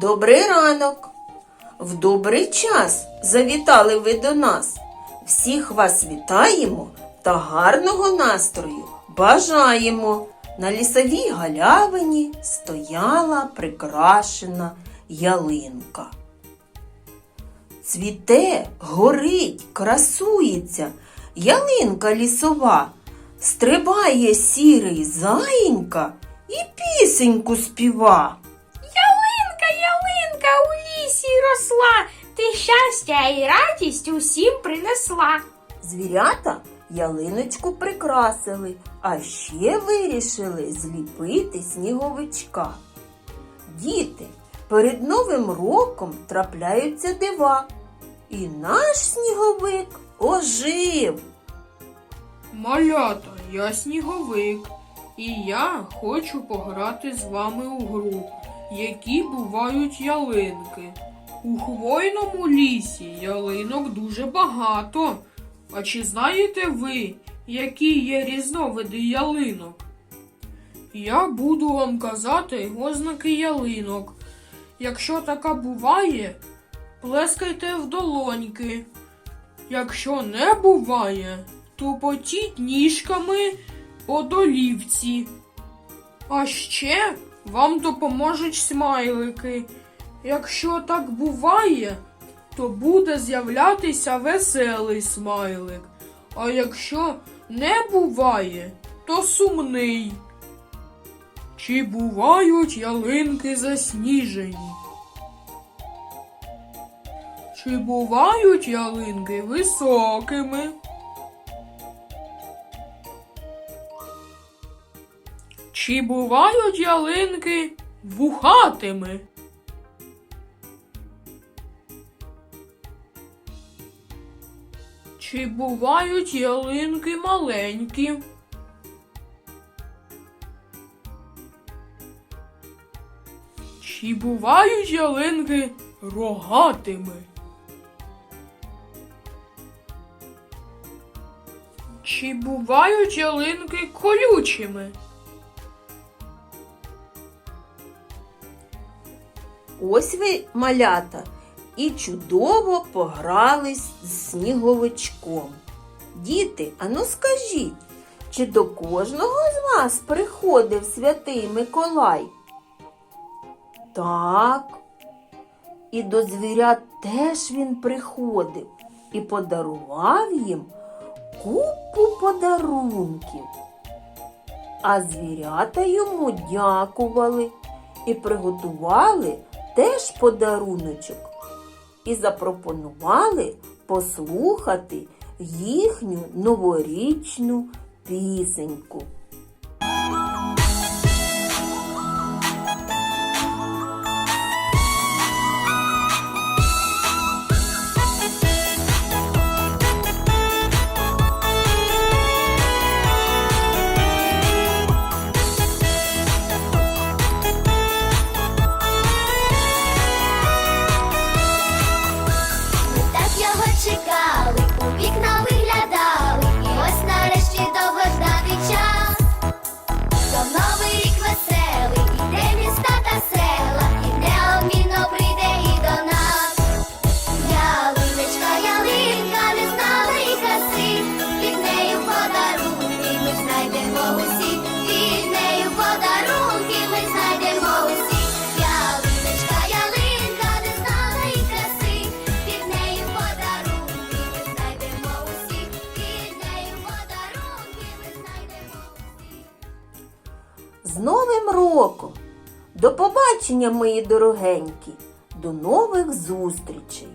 Добрий ранок! В добрий час завітали ви до нас. Всіх вас вітаємо та гарного настрою бажаємо. На лісовій галявині стояла прикрашена ялинка. Цвіте, горить, красується, ялинка лісова, стрибає сірий заїнька і пісеньку співа. Ялинка, ялинка у лісі росла, ти щастя і радість усім принесла. Звірята ялиночку прикрасили, а ще вирішили зліпити сніговичка. Діти, перед Новим роком трапляються дива, і наш сніговик ожив. Малята, я сніговик, і я хочу пограти з вами у гру, які бувають ялинки. У хвойному лісі ялинок дуже багато. А чи знаєте ви, які є різновиди ялинок? Я буду вам казати ознаки ялинок. Якщо така буває, плескайте в долоньки. Якщо не буває, тупотіть ніжками по долівці. А ще вам допоможуть смайлики. Якщо так буває, то буде з'являтися веселий смайлик. А якщо не буває, то сумний. Чи бувають ялинки засніжені? Чи бувають ялинки високими? Чи бувають ялинки вухатими? Чи бувають ялинки маленькі? Чи бувають ялинки рогатими? Чи бувають ялинки колючими? Ось ви, малята, і чудово погрались з сніговичком. Діти, ану скажіть, чи до кожного з вас приходив святий Миколай? Так. І до звірят теж він приходив і подарував їм купу подарунків. А звірята йому дякували і приготували теж подаруночок і запропонували послухати їхню новорічну пісеньку. Новим роком! До побачення, мої дорогенькі! До нових зустрічей!